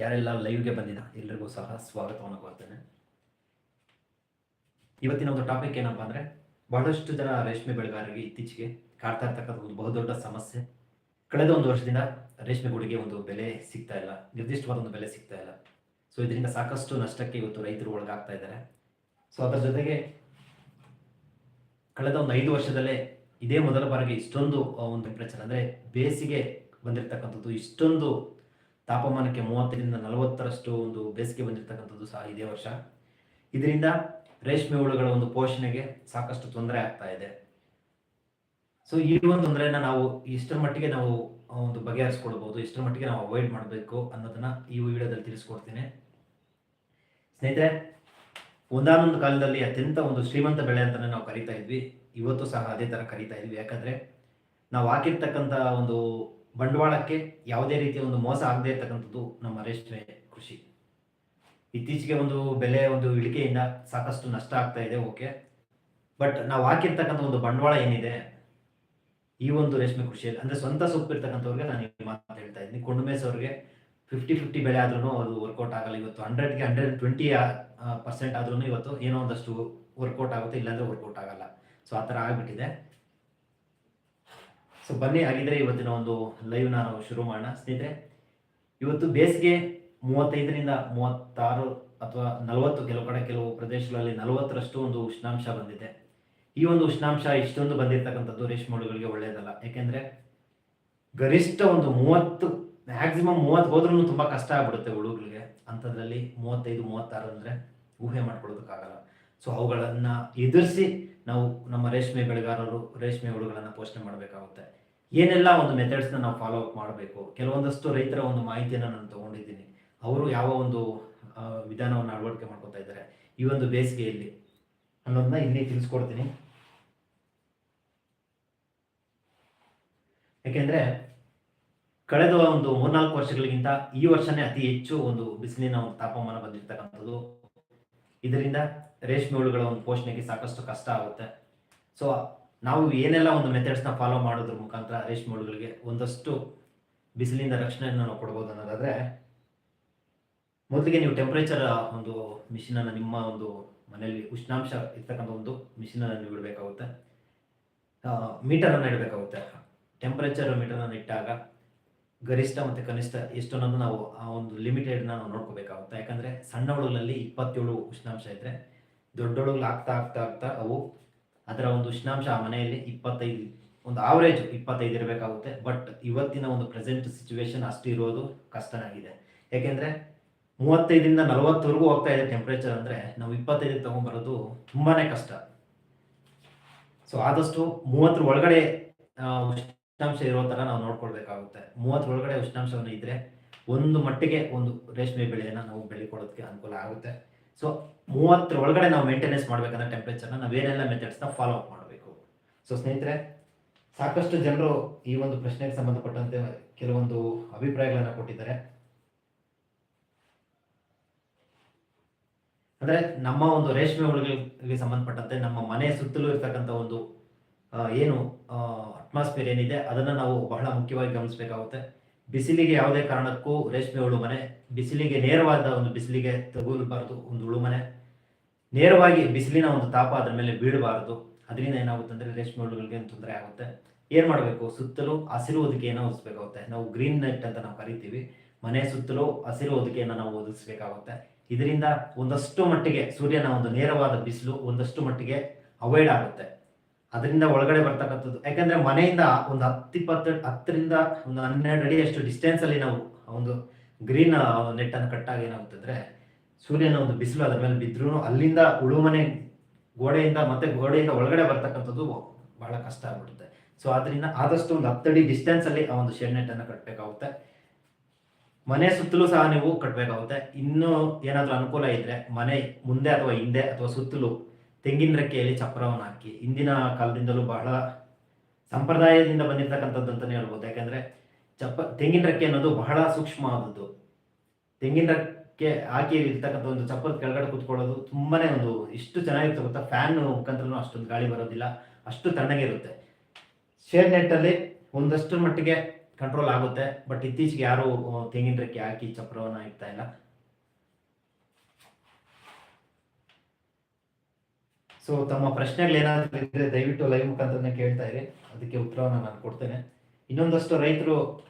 ಯಾರೆಲ್ಲ ಲೈವ್ಗೆ ಬಂದಿದ ಎಲ್ಲರಿಗೂ ಸಹ ಸ್ವಾಗತವನ್ನು ಕೋರ್ತೇನೆ ಇವತ್ತಿನ ಒಂದು ಟಾಪಿಕ್ ಏನಪ್ಪ ಅಂದರೆ, ಬಹಳಷ್ಟು ಜನ ರೇಷ್ಮೆ ಬೆಳೆಗಾರರಿಗೆ ಇತ್ತೀಚೆಗೆ ಕಾಡ್ತಾ ಇರ್ತಕ್ಕಂಥ ಒಂದು ಬಹುದೊಡ್ಡ ಸಮಸ್ಯೆ. ಕಳೆದ ಒಂದು ವರ್ಷದಿಂದ ರೇಷ್ಮೆ ಗೂಡಿಗೆ ಒಂದು ಬೆಲೆ ಸಿಗ್ತಾ ಇಲ್ಲ. ನಿರ್ದಿಷ್ಟವಾದ ಒಂದು ಬೆಲೆ ಸಿಗ್ತಾ ಇಲ್ಲ. ಸೊ ಇದರಿಂದ ಸಾಕಷ್ಟು ನಷ್ಟಕ್ಕೆ ಇವತ್ತು ರೈತರು ಒಳಗಾಗ್ತಾ ಇದ್ದಾರೆ. ಸೊ ಅದರ ಜೊತೆಗೆ ಕಳೆದ ಒಂದು ಐದು ವರ್ಷದಲ್ಲೇ ಇದೇ ಮೊದಲ ಬಾರಿಗೆ ಇಷ್ಟೊಂದು ಒಂದು ಟೆಂಪ್ರೇಚರ್ ಅಂದರೆ ಬೇಸಿಗೆ ಬಂದಿರತಕ್ಕಂಥದ್ದು, ಇಷ್ಟೊಂದು ತಾಪಮಾನಕ್ಕೆ ಮೂವತ್ತರಿಂದ ನಲವತ್ತರಷ್ಟು ಒಂದು ಬೇಸಿಗೆ ಬಂದಿರತಕ್ಕಂಥದ್ದು ಸಹ ಇದೇ ವರ್ಷ. ಇದರಿಂದ ರೇಷ್ಮೆ ಹುಳುಗಳ ಒಂದು ಪೋಷಣೆಗೆ ಸಾಕಷ್ಟು ತೊಂದರೆ ಆಗ್ತಾ ಇದೆ. ಸೊ ಈ ಒಂದು ತೊಂದರೆನ ನಾವು ಇಷ್ಟರ ಮಟ್ಟಿಗೆ ನಾವು ಒಂದು ಬಗೆಹರಿಸ್ಕೊಳ್ಬಹುದು ಇಷ್ಟರ ಮಟ್ಟಿಗೆ ನಾವು ಅವಾಯ್ಡ್ ಮಾಡಬೇಕು ಅನ್ನೋದನ್ನ ಈ ವಿಡಿಯೋದಲ್ಲಿ ತಿಳಿಸ್ಕೊಡ್ತೀನಿ. ಸ್ನೇಹಿತರೆ, ಒಂದಾನೊಂದು ಕಾಲದಲ್ಲಿ ಅತ್ಯಂತ ಒಂದು ಶ್ರೀಮಂತ ಬೆಳೆ ಅಂತಾನೆ ನಾವು ಕರಿತಾ ಇದ್ವಿ. ಇವತ್ತು ಸಹ ಅದೇ ತರ ಕರಿತಾ ಇದ್ವಿ. ಯಾಕಂದ್ರೆ, ನಾವು ಹಾಕಿರ್ತಕ್ಕಂಥ ಒಂದು ಬಂಡವಾಳಕ್ಕೆ ಯಾವುದೇ ರೀತಿಯ ಒಂದು ಮೋಸ ಆಗದೇ ಇರ್ತಕ್ಕಂಥದ್ದು ನಮ್ಮ ರೇಷ್ಮೆ ಕೃಷಿ. ಇತ್ತೀಚೆಗೆ ಒಂದು ಬೆಲೆ, ಒಂದು ಇಳಿಕೆಯಿಂದ ಸಾಕಷ್ಟು ನಷ್ಟ ಆಗ್ತಾ ಇದೆ, ಓಕೆ. ಬಟ್ ನಾವು ಹಾಕಿರ್ತಕ್ಕಂಥ ಒಂದು ಬಂಡವಾಳ ಏನಿದೆ, ಈ ಒಂದು ರೇಷ್ಮೆ ಕೃಷಿಯಲ್ಲಿ, ಅಂದ್ರೆ ಸ್ವಂತ ಸೊಪ್ಪು ಇರ್ತಕ್ಕಂಥವ್ರಿಗೆ ನಾನು ಈ ಮಾತು ಹೇಳ್ತಾ ಇದ್ದೀನಿ. ಕೊಂಡು ಮೇಸೋರಿಗೆ ಫಿಫ್ಟಿ ಫಿಫ್ಟಿ ಬೆಳೆ ಆದ್ರೂ ಅದು ವರ್ಕೌಟ್ ಆಗಲ್ಲ. ಇವತ್ತು ಹಂಡ್ರೆಡ್ಗೆ ಹಂಡ್ರೆಡ್ ಟ್ವೆಂಟಿ ಪರ್ಸೆಂಟ್ ಆದ್ರೂ ಇವತ್ತು ಏನೋ ಒಂದಷ್ಟು ವರ್ಕೌಟ್ ಆಗುತ್ತೆ, ಇಲ್ಲಾಂದ್ರೆ ವರ್ಕೌಟ್ ಆಗಲ್ಲ. ಸೊ ಆ ಥರ ಆಗ್ಬಿಟ್ಟಿದೆ. ಸೊ ಬನ್ನಿ, ಹಾಗಿದ್ರೆ ಇವತ್ತಿನ ಒಂದು ಲೈವ್ ನಾವು ಶುರು ಮಾಡೋಣ. ಸ್ನೇಹಿತರೆ, ಇವತ್ತು ಬೇಸಿಗೆ ಮೂವತ್ತೈದರಿಂದ ಮೂವತ್ತಾರು ಅಥವಾ ನಲವತ್ತು, ಕೆಲವು ಕಡೆ, ಕೆಲವು ಪ್ರದೇಶಗಳಲ್ಲಿ ನಲವತ್ತರಷ್ಟು ಒಂದು ಉಷ್ಣಾಂಶ ಬಂದಿದೆ. ಈ ಒಂದು ಉಷ್ಣಾಂಶ ಇಷ್ಟೊಂದು ಬಂದಿರತಕ್ಕಂಥದ್ದು ರೇಷ್ಮೆ ಹುಳುಗಳಿಗೆ ಒಳ್ಳೆಯದಲ್ಲ ಯಾಕೆಂದ್ರೆ, ಗರಿಷ್ಠ ಒಂದು ಮೂವತ್ತು ಮ್ಯಾಕ್ಸಿಮಮ್ ಮೂವತ್ತು ಹೋದ್ರೂ ತುಂಬಾ ಕಷ್ಟ ಆಗ್ಬಿಡುತ್ತೆ ಹುಳುಗಳಿಗೆ. ಅಂಥದ್ರಲ್ಲಿ ಮೂವತ್ತೈದು, ಮೂವತ್ತಾರು ಅಂದ್ರೆ ಊಹೆ ಮಾಡ್ಕೊಳ್ಳೋದಕ್ಕಾಗಲ್ಲ. ಸೊ ಅವುಗಳನ್ನು ಎದುರಿಸಿ ನಾವು ನಮ್ಮ ರೇಷ್ಮೆ ಬೆಳೆಗಾರರು, ರೇಷ್ಮೆ ಹುಳುಗಳನ್ನು ಪೋಷಣೆ ಮಾಡಬೇಕಾಗುತ್ತೆ. ಏನೆಲ್ಲ ಒಂದು ಮೆಥಡ್ಸ್ನ ನಾವು ಫಾಲೋ ಅಪ್ ಮಾಡಬೇಕು? ಕೆಲವೊಂದಷ್ಟು ರೈತರ ಒಂದು ಮಾಹಿತಿಯನ್ನು ನಾನು ತಗೊಂಡಿದ್ದೀನಿ. ಅವರು ಯಾವ ಒಂದು ವಿಧಾನವನ್ನು ಅಳವಡಿಕೆ ಮಾಡ್ಕೊತಾ ಇದ್ದಾರೆ? ಈ ಒಂದು ಬೇಸಿಗೆಯಲ್ಲಿ. ಅನ್ನೋದನ್ನ ಇಲ್ಲಿ ತಿಳಿಸ್ಕೊಡ್ತೀನಿ. ಯಾಕೆಂದ್ರೆ ಕಳೆದ ಒಂದು ಮೂರ್ನಾಲ್ಕು ವರ್ಷಗಳಿಗಿಂತ ಈ ವರ್ಷನೇ ಅತಿ ಹೆಚ್ಚು ಒಂದು ಬಿಸಿಲಿನ ಒಂದು ತಾಪಮಾನ ಬಂದಿರ್ತಕ್ಕಂಥದ್ದು ಇದರಿಂದ ರೇಷ್ಮೆ ಹುಳುಗಳ ಒಂದು ಪೋಷಣೆಗೆ ಸಾಕಷ್ಟು ಕಷ್ಟ ಆಗುತ್ತೆ. ಸೊ ನಾವು ಏನೆಲ್ಲ ಒಂದು ಮೆಥಡ್ಸ್ನ ಫಾಲೋ ಮಾಡೋದ್ರ ಮುಖಾಂತರ ರೇಷ್ಮೆ ಹುಳುಗಳಿಗೆ ಒಂದಷ್ಟು ಬಿಸಿಲಿಂದ ರಕ್ಷಣೆಯನ್ನು ನಾವು ಕೊಡ್ಬೋದು ಅನ್ನೋದಾದ್ರೆ, ಮೊದಲಿಗೆ ನೀವು ಟೆಂಪರೇಚರ್ ಒಂದು ಮಿಷಿನ್ ಅನ್ನು ನಿಮ್ಮ ಒಂದು ಮನೆಯಲ್ಲಿ ಉಷ್ಣಾಂಶ ಇರ್ತಕ್ಕಂಥ ಒಂದು ಮಿಷಿನ್ ಅನ್ನು ನೀವು ಇಡಬೇಕಾಗುತ್ತೆ. ಮೀಟರ್ ಅನ್ನು ಇಡಬೇಕಾಗುತ್ತೆ. ಟೆಂಪರೇಚರ್ ಮೀಟರ್ ಅನ್ನು ಇಟ್ಟಾಗ ಗರಿಷ್ಠ ಮತ್ತು ಕನಿಷ್ಠ ಎಷ್ಟು ಅನ್ನೋದು ನಾವು ಆ ಒಂದು ಲಿಮಿಟೆಡ್ನ ನಾವು ನೋಡ್ಕೋಬೇಕಾಗುತ್ತೆ. ಯಾಕಂದ್ರೆ ಸಣ್ಣ ಹುಳುಗಳಲ್ಲಿ ಇಪ್ಪತ್ತೇಳು ಉಷ್ಣಾಂಶ ಇದ್ದರೆ ದೊಡ್ಡ ಆಗ್ತಾ ಆಗ್ತಾ ಆಗ್ತಾ ಅವು ಅದರ ಒಂದು ಉಷ್ಣಾಂಶ ಆ ಮನೆಯಲ್ಲಿ ಇಪ್ಪತ್ತೈದು, ಒಂದು ಆವರೇಜ್ ಇಪ್ಪತ್ತೈದು ಇರಬೇಕಾಗುತ್ತೆ. ಬಟ್ ಇವತ್ತಿನ ಒಂದು ಪ್ರೆಸೆಂಟ್ ಸಿಚುವೇಶನ್ ಅಷ್ಟು ಇರೋದು ಕಷ್ಟನಾಗಿದೆ ಯಾಕೆಂದ್ರೆ ಮೂವತ್ತೈದರಿಂದ ನಲವತ್ತವರೆಗೂ ಹೋಗ್ತಾ ಇದೆ ಟೆಂಪ್ರೇಚರ್ ಅಂದ್ರೆ ನಾವು ಇಪ್ಪತ್ತೈದಕ್ಕೆ ತಗೊಂಡ್ಬರೋದು ತುಂಬಾನೇ ಕಷ್ಟ. ಸೊ ಆದಷ್ಟು ಮೂವತ್ತರ ಒಳಗಡೆ ಉಷ್ಣಾಂಶ ಇರೋ ತರ ನಾವು ನೋಡ್ಕೊಳ್ಬೇಕಾಗುತ್ತೆ. ಮೂವತ್ತರ ಒಳಗಡೆ ಉಷ್ಣಾಂಶವನ್ನು ಇದ್ರೆ ಒಂದು ಮಟ್ಟಿಗೆ ಒಂದು ರೇಷ್ಮೆ ಬೆಳೆಯನ್ನು ನಾವು ಬೆಳಿಕೊಡೋದಕ್ಕೆ ಅನುಕೂಲ ಆಗುತ್ತೆ. ಸೊ ಮೂವತ್ತರ ಒಳಗಡೆ ನಾವು ಮೇಂಟೆನೆನ್ಸ್ ಮಾಡಬೇಕಂದ್ರೆ ಟೆಂಪ್ರೇಚರ್ನ ನಾವೇನೆಲ್ಲ ಮೆಥಡ್ಸ್ನ ಫಾಲೋ ಅಪ್ ಮಾಡಬೇಕು. ಸೊ ಸ್ನೇಹಿತರೆ, ಸಾಕಷ್ಟು ಜನರು ಈ ಒಂದು ಪ್ರಶ್ನೆಗೆ ಸಂಬಂಧಪಟ್ಟಂತೆ ಕೆಲವೊಂದು ಅಭಿಪ್ರಾಯಗಳನ್ನು ಕೊಟ್ಟಿದ್ದಾರೆ. ಅಂದ್ರೆ ನಮ್ಮ ಒಂದು ರೇಷ್ಮೆ ಹುಳುಗಳಿಗೆ ಸಂಬಂಧಪಟ್ಟಂತೆ ನಮ್ಮ ಮನೆ ಸುತ್ತಲೂ ಇರ್ತಕ್ಕಂಥ ಒಂದು ಏನು ಅಟ್ಮಾಸ್ಫಿಯರ್ ಏನಿದೆ, ಅದನ್ನು ನಾವು ಬಹಳ ಮುಖ್ಯವಾಗಿ ಗಮನಿಸಬೇಕಾಗುತ್ತೆ. ಬಿಸಿಲಿಗೆ ಯಾವುದೇ ಕಾರಣಕ್ಕೂ ರೇಷ್ಮೆ ಹುಳು ಮನೆ, ಬಿಸಿಲಿಗೆ ನೇರವಾದ ಒಂದು ಬಿಸಿಲಿಗೆ ತಗುಲಬಾರದು, ಒಂದು ಹುಳು ಮನೆ. ನೇರವಾಗಿ ಬಿಸಿಲಿನ ಒಂದು ತಾಪ ಅದರ ಮೇಲೆ ಬೀಳಬಾರದು. ಅದರಿಂದ ಏನಾಗುತ್ತೆ ಅಂದರೆ ರೇಷ್ಮೆ ಹುಳುಗಳಿಗೆ ತೊಂದರೆ ಆಗುತ್ತೆ. ಏನು ಮಾಡಬೇಕು? ಸುತ್ತಲೂ ಹಸಿರು ಹೊದಿಕೆಯನ್ನು ಒದಿಸ್ಬೇಕಾಗುತ್ತೆ ನಾವು ಗ್ರೀನ್ ನೆಟ್ ಅಂತ ನಾವು ಕರಿತೀವಿ. ಮನೆ ಸುತ್ತಲೂ ಹಸಿರು ಹೊದಿಕೆಯನ್ನು ನಾವು ಒದಗಿಸ್ಬೇಕಾಗುತ್ತೆ ಇದರಿಂದ ಒಂದಷ್ಟು ಮಟ್ಟಿಗೆ ಸೂರ್ಯನ ಒಂದು ನೇರವಾದ ಬಿಸಿಲು ಒಂದಷ್ಟು ಮಟ್ಟಿಗೆ ಅವಾಯ್ಡ್ ಆಗುತ್ತೆ. ಅದರಿಂದ ಒಳಗಡೆ ಬರ್ತಕ್ಕಂಥದ್ದು. ಯಾಕಂದ್ರೆ ಮನೆಯಿಂದ ಒಂದು ಹತ್ತಿಪ್ಪತ್ತು, ಹತ್ತರಿಂದ ಒಂದು ಹನ್ನೆರಡು ಅಡಿ ಅಷ್ಟು ಡಿಸ್ಟೆನ್ಸ್ ಅಲ್ಲಿ ನಾವು ಒಂದು ಗ್ರೀನ್ ನೆಟ್ ಅನ್ನು ಕಟ್ಟಾಗ ಏನಾಗುತ್ತಂದ್ರೆ ಸೂರ್ಯನ ಒಂದು ಬಿಸಿಲು ಅದರ ಮೇಲೆ ಬಿದ್ರೂ ಅಲ್ಲಿಂದ ಉಳುಮನೆ ಗೋಡೆಯಿಂದ ಮತ್ತೆ ಗೋಡೆಯಿಂದ ಒಳಗಡೆ ಬರ್ತಕ್ಕಂಥದ್ದು ಬಹಳ ಕಷ್ಟ ಆಗ್ಬಿಡುತ್ತೆ. ಸೊ ಅದರಿಂದ ಆದಷ್ಟು ಒಂದು ಹತ್ತಡಿ ಡಿಸ್ಟೆನ್ಸ್ ಅಲ್ಲಿ ಆ ಒಂದು ಶೆಡ್ ನೆಟ್ ಅನ್ನು ಕಟ್ಟಬೇಕಾಗುತ್ತೆ ಮನೆ ಸುತ್ತಲೂ ಸಹ ನೀವು ಕಟ್ಟಬೇಕಾಗುತ್ತೆ ಇನ್ನೂ ಏನಾದರೂ ಅನುಕೂಲ ಇದ್ರೆ ಮನೆ ಮುಂದೆ ಅಥವಾ ಹಿಂದೆ ಅಥವಾ ಸುತ್ತಲೂ ತೆಂಗಿನ ರೆಕ್ಕೆಯಲ್ಲಿ ಚಪ್ಪರವನ್ನು ಹಾಕಿ. ಹಿಂದಿನ ಕಾಲದಿಂದಲೂ ಬಹಳ ಸಂಪ್ರದಾಯದಿಂದ ಬಂದಿರತಕ್ಕಂಥದ್ದು ಅಂತಲೇ ಹೇಳ್ಬೋದು. ಯಾಕೆಂದರೆ ಚಪ್ಪ ತೆಂಗಿನ ರೆಕ್ಕೆ ಅನ್ನೋದು ಬಹಳ ಸೂಕ್ಷ್ಮವಾದದ್ದು. ತೆಂಗಿನ ರೆಕ್ಕೆ ಹಾಕಿ ಇರ್ತಕ್ಕಂಥ ಒಂದು ಚಪ್ಪದ ಕೆಳಗಡೆ ಕುತ್ಕೊಳ್ಳೋದು ತುಂಬಾನೇ ಒಂದು ಇಷ್ಟು ಚೆನ್ನಾಗಿರುತ್ತೆ ಗೊತ್ತಾ? ಫ್ಯಾನ್ ಮುಖಾಂತರನೂ ಅಷ್ಟೊಂದು ಗಾಳಿ ಬರೋದಿಲ್ಲ. ಅಷ್ಟು ತಣ್ಣಗಿರುತ್ತೆ ಶೇರ್ ನೆಟ್ ಅಲ್ಲಿ ಒಂದಷ್ಟು ಮಟ್ಟಿಗೆ ಕಂಟ್ರೋಲ್ ಆಗುತ್ತೆ. ಬಟ್ ಇತ್ತೀಚೆಗೆ ಯಾರು ತೆಂಗಿನ ರೆಕ್ಕೆ ಹಾಕಿ ಚಪ್ಪರವನ್ನು ಇಡ್ತಾ ಇಲ್ಲ. ಸೊ ತಮ್ಮ ಪ್ರಶ್ನೆಗಳು ಏನಾದರೂ ಇದ್ರೆ ದಯವಿಟ್ಟು ಲೈವ್ ಮುಖಾಂತರ ಕೇಳ್ತಾ ಇರಿ. ಅದಕ್ಕೆ ಉತ್ತರವನ್ನು ನಾನು ಕೊಡ್ತೇನೆ. ಇನ್ನೊಂದಷ್ಟು ರೈತರು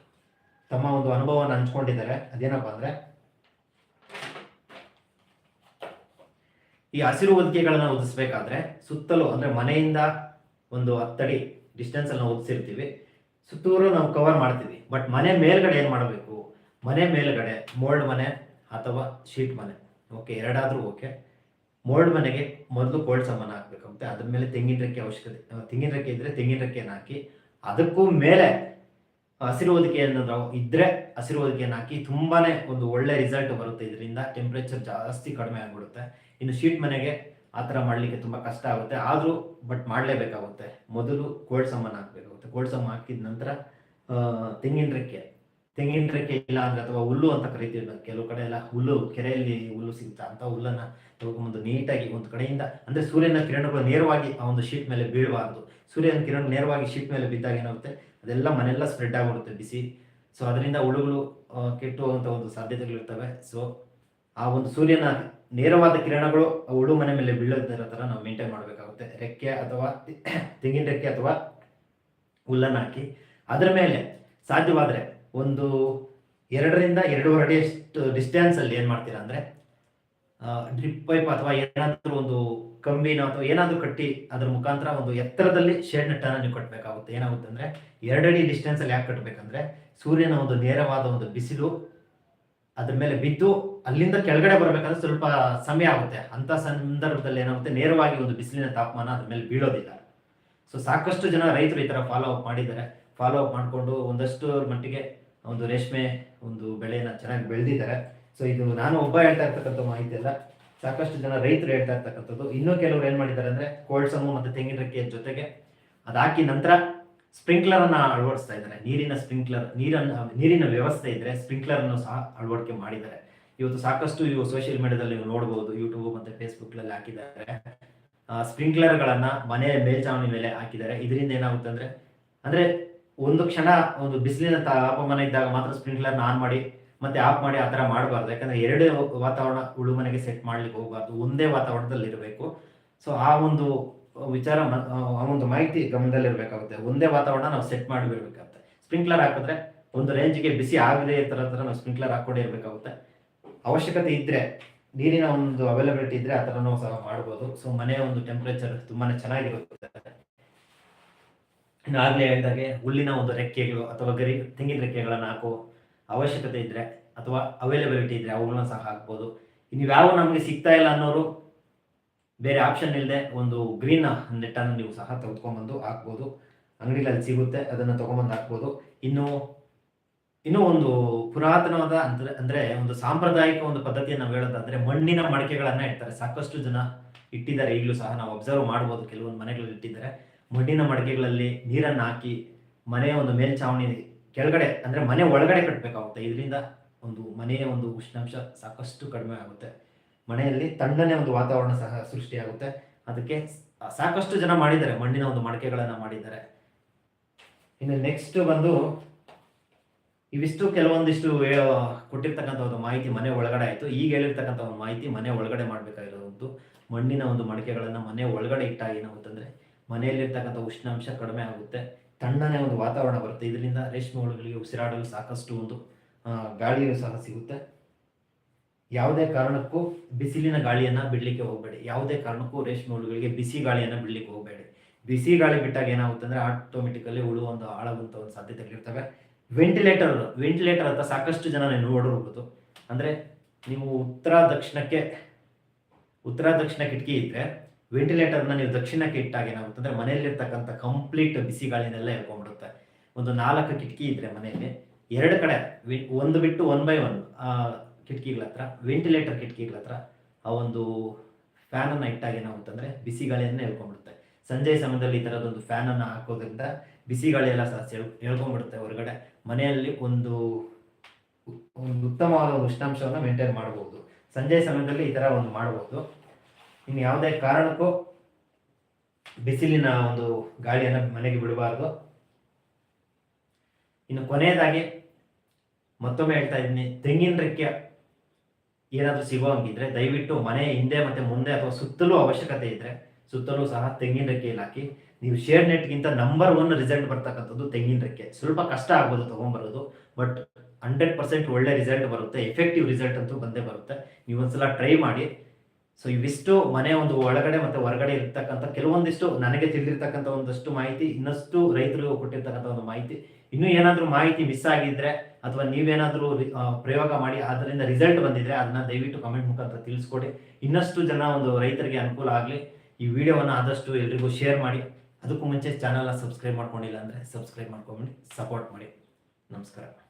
ತಮ್ಮ ಒಂದು ಅನುಭವವನ್ನು ಹಂಚ್ಕೊಂಡಿದ್ದಾರೆ. ಅದೇನಪ್ಪ ಅಂದ್ರೆ, ಈ ಹಸಿರು ಹೊದಿಕೆಗಳನ್ನ ಒದಿಸ್ಬೇಕಾದ್ರೆ ಸುತ್ತಲೂ ಅಂದ್ರೆ ಮನೆಯಿಂದ ಒಂದು ಹತ್ತಡಿ ಡಿಸ್ಟೆನ್ಸ್ ಅಲ್ಲಿ ನಾವು ಒದಿಸಿರ್ತೀವಿ ಸುತ್ತೂರು ನಾವು ಕವರ್ ಮಾಡ್ತೀವಿ. ಬಟ್ ಮನೆ ಮೇಲ್ಗಡೆ ಏನ್ ಮಾಡಬೇಕು? ಮನೆ ಮೇಲ್ಗಡೆ ಮೋಲ್ಡ್ ಮನೆ ಅಥವಾ ಶೀಟ್ ಮನೆ. ಓಕೆ ಎರಡಾದ್ರೂ ಓಕೆ ಮೋಲ್ಡ್ ಮನೆಗೆ ಮೊದಲು ಕೋಲ್ಡ್ ಸಾಮಾನು ಹಾಕ್ಬೇಕಾಗುತ್ತೆ ಅದ್ರ ಮೇಲೆ ತೆಂಗಿನ ರೆಕ್ಕೆ ಅವಶ್ಯಕತೆ ತೆಂಗಿನ ರೆಕ್ಕೆ ಇದ್ರೆ ತೆಂಗಿನ ರೆಕ್ಕೆಯನ್ನು ಹಾಕಿ, ಅದಕ್ಕೂ ಮೇಲೆ, ಹಸಿರು ಹೊದಿಕೆಯನ್ನು ನಾವು ಇದ್ರೆ ಹಸಿರು ಹೊದಿಕೆಯನ್ನು ಹಾಕಿ ತುಂಬಾನೇ ಒಂದು ಒಳ್ಳೆ ರಿಸಲ್ಟ್ ಬರುತ್ತೆ. ಇದರಿಂದ ಟೆಂಪ್ರೇಚರ್ ಜಾಸ್ತಿ ಕಡಿಮೆ ಆಗ್ಬಿಡುತ್ತೆ. ಇನ್ನು ಶೀಟ್ ಮನೆಗೆ ಆ ಥರ ಮಾಡಲಿಕ್ಕೆ ತುಂಬ ಕಷ್ಟ ಆಗುತ್ತೆ. ಆದರೂ ಬಟ್ ಮಾಡಲೇಬೇಕಾಗುತ್ತೆ. ಮೊದಲು ಕೋಲ್ಡ್ ಸಾಮಾನು ಹಾಕಬೇಕಾಗುತ್ತೆ. ಕೋಲ್ಡ್ ಸಾಮಾನು ಹಾಕಿದ ನಂತರ ತೆಂಗಿನ ರೆಕ್ಕೆ. ತೆಂಗಿನ ರೆಕ್ಕೆ ಇಲ್ಲ ಅಂದ್ರೆ ಅಥವಾ ಹುಲ್ಲು ಅಂತ ಕರಿತೀವಿ ಕೆಲವು ಕಡೆ ಎಲ್ಲ ಹುಲ್ಲು ಕೆರೆಯಲ್ಲಿ ಹುಲ್ಲು ಸಿಗುತ್ತಾ ಅಂತ ಹುಲ್ಲನ್ನ ತಗೊಂಬಂದು ನೀಟಾಗಿ ಒಂದು ಕಡೆಯಿಂದ ಅಂದ್ರೆ ಸೂರ್ಯನ ಕಿರಣಗಳು ನೇರವಾಗಿ ಆ ಒಂದು ಶೀಟ್ ಮೇಲೆ ಬೀಳಬಾರ್ದು. ಸೂರ್ಯನ ಕಿರಣ ನೇರವಾಗಿ ಶೀಟ್ ಮೇಲೆ ಬಿದ್ದಾಗ ಏನಾಗುತ್ತೆ? ಅದೆಲ್ಲ ಮನೆಲ್ಲ ಸ್ಪ್ರೆಡ್ ಆಗಿಬಿಡುತ್ತೆ ಬಿಸಿ. ಸೊ ಅದರಿಂದ ಹುಳುಗಳು ಕೆಟ್ಟು ಹೋಗುವಂಥ ಒಂದು ಸಾಧ್ಯತೆಗಳಿರ್ತವೆ ಸೊ ಆ ಒಂದು ಸೂರ್ಯನ ನೇರವಾದ ಕಿರಣಗಳು ಆ ಹುಳು ಮನೆ ಮೇಲೆ ಬೀಳೋದರ ಥರ ನಾವು ಮೇಂಟೈನ್ ಮಾಡಬೇಕಾಗುತ್ತೆ. ರೆಕ್ಕೆ ಅಥವಾ ತೆಂಗಿನ ರೆಕ್ಕೆ ಅಥವಾ ಹುಲ್ಲನ್ನು ಹಾಕಿ. ಅದರ ಮೇಲೆ ಸಾಧ್ಯವಾದರೆ ಒಂದು ಎರಡರಿಂದ ಎರಡೂವರೆ ಅಡಿಯಷ್ಟು ಡಿಸ್ಟೆನ್ಸ್ ಅಲ್ಲಿ ಏನು ಮಾಡ್ತೀರಾ ಅಂದರೆ ಡ್ರಿಪ್ ಪೈಪ್ ಅಥವಾ ಏನಾದರೂ ಒಂದು ಕಂಬಿನ ಅಥವಾ ಏನಾದರೂ ಕಟ್ಟಿ ಅದ್ರ ಮುಖಾಂತರ ಒಂದು ಎತ್ತರದಲ್ಲಿ ಶೇಡ್ ನೆಟ್ಟನ್ನು ನೀವು ಕಟ್ಟಬೇಕಾಗುತ್ತೆ ಏನಾಗುತ್ತೆ ಅಂದರೆ ಎರಡಡಿ ಡಿಸ್ಟೆನ್ಸ್ ಅಲ್ಲಿ ಯಾಕೆ ಕಟ್ಟಬೇಕಂದ್ರೆ ಸೂರ್ಯನ ಒಂದು ನೇರವಾದ ಒಂದು ಬಿಸಿಲು ಅದ್ರ ಮೇಲೆ ಬಿದ್ದು ಅಲ್ಲಿಂದ ಕೆಳಗಡೆ ಬರಬೇಕಂದ್ರೆ ಸ್ವಲ್ಪ ಸಮಯ ಆಗುತ್ತೆ. ಅಂತ ಸಂದರ್ಭದಲ್ಲಿ ಏನಾಗುತ್ತೆ, ನೇರವಾಗಿ ಒಂದು ಬಿಸಿಲಿನ ತಾಪಮಾನ ಅದ್ರ ಮೇಲೆ ಬೀಳೋದಿಲ್ಲ. ಸೊ ಸಾಕಷ್ಟು ಜನ ರೈತರು ಈ ತರ ಫಾಲೋ ಅಪ್ ಮಾಡಿದ್ದಾರೆ. ಫಾಲೋ ಅಪ್ ಮಾಡಿಕೊಂಡು ಒಂದಷ್ಟು ಮಟ್ಟಿಗೆ ಒಂದು ರೇಷ್ಮೆ, ಒಂದು ಬೆಳೆನ ಚೆನ್ನಾಗಿ ಬೆಳೆದಿದ್ದಾರೆ ಸೊ ಇದು ನಾನು ಒಬ್ಬ ಹೇಳ್ತಾ ಇರ್ತಕ್ಕಂಥ ಮಾಹಿತಿ ಅಲ್ಲ. ಸಾಕಷ್ಟು ಜನ ರೈತರು ಹೇಳ್ತಾ ಇರ್ತಕ್ಕಂಥದ್ದು. ಇನ್ನೂ ಕೆಲವರು ಏನು ಮಾಡಿದ್ದಾರೆ ಅಂದ್ರೆ ಕೋಲ್ಡ್ ಸಮು ಮತ್ತೆ ತೆಂಗಿನ ರೆಕ್ಕೆಯ ಜೊತೆಗೆ ಅದಾಕಿ ನಂತರ ಸ್ಪ್ರಿಂಕ್ಲರ್ ಅನ್ನ ಅಳವಡಿಸ್ತಾ ಇದ್ದಾರೆ. ನೀರಿನ ಸ್ಪ್ರಿಂಕ್ಲರ್, ನೀರನ್ನ, ನೀರಿನ ವ್ಯವಸ್ಥೆ ಇದ್ರೆ ಸ್ಪ್ರಿಂಕ್ಲರ್ ಅನ್ನು ಸಹ ಅಳವಡಿಕೆ ಮಾಡಿದ್ದಾರೆ. ಇವತ್ತು ಸಾಕಷ್ಟು ಇವು ಸೋಷಿಯಲ್ ಮೀಡಿಯಾದಲ್ಲಿ ನೀವು ನೋಡಬಹುದು ಯೂಟ್ಯೂಬ್ ಮತ್ತೆ ಫೇಸ್ಬುಕ್ನಲ್ಲಿ ಹಾಕಿದ್ದಾರೆ. ಸ್ಪ್ರಿಂಕ್ಲರ್ ಗಳನ್ನ ಮನೆಯ ಮೇಲ್ಚಾವಣಿ ಮೇಲೆ ಹಾಕಿದ್ದಾರೆ. ಇದರಿಂದ ಏನಾಗುತ್ತೆ ಅಂದ್ರೆ ಅಂದ್ರೆ ಒಂದು ಕ್ಷಣ ಒಂದು ಬಿಸಿಲಿನ ತಾಪಮಾನ ಇದ್ದಾಗ ಮಾತ್ರ ಸ್ಪ್ರಿಂಕ್ಲರ್ನ ಆನ್ ಮಾಡಿ, ಮತ್ತೆ ಆಫ್ ಮಾಡಿ ಆ ತರ ಮಾಡಬಾರ್ದು. ಯಾಕಂದ್ರೆ ಎರಡು ವಾತಾವರಣ ಉಳು ಮನೆಗೆ ಸೆಟ್ ಮಾಡ್ಲಿಕ್ಕೆ ಹೋಗಬಾರ್ದು. ಒಂದೇ ವಾತಾವರಣದಲ್ಲಿ ಇರಬೇಕು ಸೊ ಆ ಒಂದು ವಿಚಾರ ಆ ಒಂದು ಮಾಹಿತಿ ಗಮನದಲ್ಲಿ ಇರಬೇಕಾಗುತ್ತೆ ಒಂದೇ ವಾತಾವರಣ ನಾವು ಸೆಟ್ ಮಾಡಿಬಿಡ್ಬೇಕಾಗುತ್ತೆ ಸ್ಪ್ರಿಂಕ್ಲರ್ ಹಾಕಿದ್ರೆ ಒಂದು ರೇಂಜ್ಗೆ ಬಿಸಿ ಆಗದೆ ಈ ತರ ನಾವು ಸ್ಪ್ರಿಂಕ್ಲರ್ ಹಾಕೊಂಡೇ ಇರಬೇಕಾಗುತ್ತೆ. ಅವಶ್ಯಕತೆ ಇದ್ರೆ, ನೀರಿನ ಒಂದು ಅವೈಲಬಿಲಿಟಿ ಇದ್ರೆ ಆ ಥರನೂ ಸಹ ಮಾಡ್ಬೋದು. ಸೊ ಮನೆಯ ಒಂದು ಟೆಂಪರೇಚರ್ ತುಂಬಾನೇ ಚೆನ್ನಾಗಿರುತ್ತೆ. ಆಗ್ಲೇ ಹೇಳಿದಾಗೆ ಹುಲ್ಲಿನ ಒಂದು ರೆಕ್ಕೆಗಳು ಅಥವಾ ಗರಿ, ತೆಂಗಿನ ರೆಕ್ಕೆಗಳನ್ನು ಹಾಕೋ ಅವಶ್ಯಕತೆ ಇದ್ರೆ ಅಥವಾ ಅವೈಲೇಬಿಲಿಟಿ ಇದ್ರೆ ಅವುಗಳನ್ನ ಸಹ ಹಾಕ್ಬೋದು. ಇನ್ನು ಯಾವ ನಮಗೆ ಸಿಗ್ತಾ ಇಲ್ಲ ಅನ್ನೋರು ಬೇರೆ ಆಪ್ಷನ್ ಇಲ್ಲದೆ ಒಂದು ಗ್ರೀನ್ ನೆಟ್ಟನ್ನು ನೀವು ಸಹ ತೆಗೆದುಕೊಂಡ್ಬಂದು ಹಾಕ್ಬೋದು. ಅಂಗಡಿಗಳಲ್ಲಿ ಸಿಗುತ್ತೆ, ಅದನ್ನು ತೊಗೊಂಬಂದು ಹಾಕ್ಬೋದು. ಇನ್ನು, ಇನ್ನೂ ಒಂದು ಪುರಾತನವಾದ ಅಂದ್ರೆ, ಅಂದರೆ ಒಂದು ಸಾಂಪ್ರದಾಯಿಕ ಒಂದು ಪದ್ಧತಿಯನ್ನು ನಾವು ಹೇಳೋದಾದ್ರೆ ಮಣ್ಣಿನ ಮಡಕೆಗಳನ್ನು ಇಡ್ತಾರೆ. ಸಾಕಷ್ಟು ಜನ ಇಟ್ಟಿದ್ದಾರೆ. ಈಗಲೂ ಸಹ ನಾವು ಅಬ್ಸರ್ವ್ ಮಾಡ್ಬೋದು. ಕೆಲವೊಂದು ಮನೆಗಳಲ್ಲಿ ಇಟ್ಟಿದ್ದಾರೆ. ಮಣ್ಣಿನ ಮಡಿಕೆಗಳಲ್ಲಿ ನೀರನ್ನು ಹಾಕಿ ಮನೆಯ ಒಂದು ಮೇಲ್ಛಾವಣಿ ಕೆಳಗಡೆ, ಅಂದರೆ ಮನೆ ಒಳಗಡೆ ಕಟ್ಟಬೇಕಾಗುತ್ತೆ ಇದರಿಂದ ಒಂದು ಮನೆಯ ಒಂದು ಉಷ್ಣಾಂಶ ಸಾಕಷ್ಟು ಕಡಿಮೆ ಆಗುತ್ತೆ. ಮನೆಯಲ್ಲಿ ತಣ್ಣನೆ ಒಂದು ವಾತಾವರಣ ಸಹ ಸೃಷ್ಟಿಯಾಗುತ್ತೆ. ಅದಕ್ಕೆ ಸಾಕಷ್ಟು ಜನ ಮಾಡಿದ್ದಾರೆ, ಮಣ್ಣಿನ ಒಂದು ಮಡಕೆಗಳನ್ನು ಮಾಡಿದ್ದಾರೆ. ಇನ್ನು ನೆಕ್ಸ್ಟ್ ಬಂದು ಇವಿಷ್ಟು ಕೆಲವೊಂದಿಷ್ಟು ಕೊಟ್ಟಿರ್ತಕ್ಕಂಥ ಒಂದು ಮಾಹಿತಿ ಮನೆ ಒಳಗಡೆ ಆಯಿತು. ಈಗ ಹೇಳಿರ್ತಕ್ಕಂಥ ಒಂದು ಮಾಹಿತಿ ಮನೆ ಒಳಗಡೆ ಮಾಡಬೇಕಾಗಿರೋದು. ಮಣ್ಣಿನ ಒಂದು ಮಡಿಕೆಗಳನ್ನು ಮನೆ ಒಳಗಡೆ ಇಟ್ಟಾಗ ಏನಾಗುತ್ತಂದ್ರೆ ಮನೆಯಲ್ಲಿರ್ತಕ್ಕಂಥ ಉಷ್ಣಾಂಶ ಕಡಿಮೆ ಆಗುತ್ತೆ. ತಣ್ಣನೆ ಒಂದು ವಾತಾವರಣ ಬರುತ್ತೆ. ಇದರಿಂದ ರೇಷ್ಮೆ ಹುಳುಗಳಿಗೆ ಉಸಿರಾಡಲು ಸಾಕಷ್ಟು ಒಂದು ಗಾಳಿಯು ಸಹ ಸಿಗುತ್ತೆ. ಯಾವುದೇ ಕಾರಣಕ್ಕೂ ಬಿಸಿಲಿನ ಗಾಳಿಯನ್ನ ಬಿಡಲಿಕ್ಕೆ ಹೋಗಬೇಡಿ. ಯಾವುದೇ ಕಾರಣಕ್ಕೂ ರೇಷ್ಮೆ ಹುಳುಗಳಿಗೆ ಬಿಸಿ ಗಾಳಿಯನ್ನ ಬಿಡಲಿಕ್ಕೆ ಹೋಗಬೇಡಿ. ಬಿಸಿ ಗಾಳಿ ಬಿಟ್ಟಾಗ ಏನಾಗುತ್ತೆ ಅಂದರೆ ಆಟೋಮೆಟಿಕಲಿ ಹುಳು ಒಂದು ಹಾಳಾಗುವಂತ ಒಂದು ಸಾಧ್ಯತೆಗಳಿರ್ತವೆ ವೆಂಟಿಲೇಟರ್ ವೆಂಟಿಲೇಟರ್ ಅಂತ ಸಾಕಷ್ಟು ಜನ ನೀವು ನೋಡಿರ್ಬೋದು ಅಂದ್ರೆ ನೀವು ಉತ್ತರ ದಕ್ಷಿಣಕ್ಕೆ, ಉತ್ತರ ದಕ್ಷಿಣ ಕಿಟಕಿ ಇದ್ರೆ ವೆಂಟಿಲೇಟರ್ನ ನೀವು ದಕ್ಷಿಣಕ್ಕೆ ಇಟ್ಟಾಗ ಏನಾಗುತ್ತೆ ಅಂದ್ರೆ ಮನೆಯಲ್ಲಿರ್ತಕ್ಕಂಥ ಕಂಪ್ಲೀಟ್ ಬಿಸಿ ಗಾಳಿನೆಲ್ಲ ಎಳ್ಕೊಂಡ್ಬಿಡುತ್ತೆ. ಒಂದು ನಾಲ್ಕು ಕಿಟಕಿ ಇದ್ರೆ ಮನೆಯಲ್ಲಿ, ಎರಡು ಕಡೆ ಒಂದು ಬಿಟ್ಟು ಒನ್ ಬೈ ಒನ್ ಕಿಟಕಿಗಳ ಹತ್ರ ವೆಂಟಿಲೇಟರ್ ಕಿಟಕಿಗಳ ಹತ್ರ ಆ ಒಂದು ಫ್ಯಾನ್ ಅನ್ನ ಇಟ್ಟಾಗ ಏನಾಗುತ್ತೆ ಅಂದ್ರೆ ಬಿಸಿ ಗಾಳಿಯನ್ನ ಎಳ್ಕೊಂಡ್ಬಿಡುತ್ತೆ. ಸಂಜೆ ಸಮಯದಲ್ಲಿ ಈ ಫ್ಯಾನ್ ಅನ್ನ ಹಾಕೋದ್ರಿಂದ ಬಿಸಿ ಗಾಳಿ ಎಲ್ಲ ಸಹ ಎಳ್ಕೊಂಡ್ಬಿಡುತ್ತೆ ಹೊರಗಡೆ. ಮನೆಯಲ್ಲಿ ಒಂದು ಒಂದು ಉತ್ತಮವಾದ ಒಂದು ಉಷ್ಣಾಂಶವನ್ನು ಮೇಂಟೈನ್ ಮಾಡಬಹುದು ಸಂಜೆ ಸಮಯದಲ್ಲಿ ಈ ತರ ಒಂದು ಮಾಡಬಹುದು ಇನ್ನು ಯಾವುದೇ ಕಾರಣಕ್ಕೂ ಬಿಸಿಲಿನ ಒಂದು ಗಾಳಿಯನ್ನು ಮನೆಗೆ ಬಿಡಬಾರ್ದು. ಇನ್ನು ಕೊನೆಯದಾಗಿ ಮತ್ತೊಮ್ಮೆ ಹೇಳ್ತಾ ಇದ್ದೀನಿ, ತೆಂಗಿನ ರೆಕ್ಕೆ ಏನಾದರೂ ಸಿಗೋ ಹಂಗಿದ್ರೆ ದಯವಿಟ್ಟು ಮನೆ ಹಿಂದೆ ಮತ್ತೆ ಮುಂದೆ ಅಥವಾ ಸುತ್ತಲೂ ಅವಶ್ಯಕತೆ ಇದ್ರೆ ಸುತ್ತಲೂ ಸಹ ತೆಂಗಿನ ರೆಕ್ಕೆಯಲ್ಲಿ ಹಾಕಿ. ನೀವು ಶೇರ್ ನೆಟ್ಗಿಂತ ನಂಬರ್ ಒನ್ ರಿಸಲ್ಟ್ ಬರ್ತಕ್ಕಂಥದ್ದು ತೆಂಗಿನ ರೆಕ್ಕೆ. ಸ್ವಲ್ಪ ಕಷ್ಟ ಆಗ್ಬೋದು ತೊಗೊಂಬರೋದು ಬಟ್ ಹಂಡ್ರೆಡ್ ಪರ್ಸೆಂಟ್ ಒಳ್ಳೆ ರಿಸಲ್ಟ್ ಬರುತ್ತೆ ಎಫೆಕ್ಟಿವ್ ರಿಸಲ್ಟ್ ಅಂತೂ ಬಂದೇ ಬರುತ್ತೆ. ನೀವು ಒಂದ್ಸಲ ಟ್ರೈ ಮಾಡಿ. ಸೊ ಇವಿಷ್ಟು ಮನೆ ಒಂದು ಒಳಗಡೆ ಮತ್ತೆ ಹೊರಗಡೆ ಇರ್ತಕ್ಕಂಥ ಕೆಲವೊಂದಿಷ್ಟು ನನಗೆ ತಿಳಿದಿರ್ತಕ್ಕಂಥ ಒಂದಷ್ಟು ಮಾಹಿತಿ, ಇನ್ನಷ್ಟು ರೈತರು ಕೊಟ್ಟಿರ್ತಕ್ಕಂಥ ಒಂದು ಮಾಹಿತಿ. ಇನ್ನೂ ಏನಾದರೂ ಮಾಹಿತಿ ಮಿಸ್ ಆಗಿದ್ರೆ ಅಥವಾ ನೀವೇನಾದರೂ ಪ್ರಯೋಗ ಮಾಡಿ ಅದರಿಂದ ರಿಸಲ್ಟ್ ಬಂದಿದ್ರೆ ಅದನ್ನ ದಯವಿಟ್ಟು ಕಮೆಂಟ್ ಮುಖಾಂತರ ತಿಳಿಸ್ಕೊಡಿ. ಇನ್ನಷ್ಟು ಜನ ಒಂದು ರೈತರಿಗೆ ಅನುಕೂಲ ಆಗಲಿ. ಈ ವಿಡಿಯೋವನ್ನು ಆದಷ್ಟು ಎಲ್ರಿಗೂ ಶೇರ್ ಮಾಡಿ. ಅದಕ್ಕೂ ಮುಂಚೆ ಚಾನಲ್ನ ಸಬ್ಸ್ಕ್ರೈಬ್ ಮಾಡ್ಕೊಂಡಿಲ್ಲ ಅಂದರೆ ಸಬ್ಸ್ಕ್ರೈಬ್ ಮಾಡ್ಕೊಂಬಿಡಿ ಸಪೋರ್ಟ್ ಮಾಡಿ. ನಮಸ್ಕಾರ.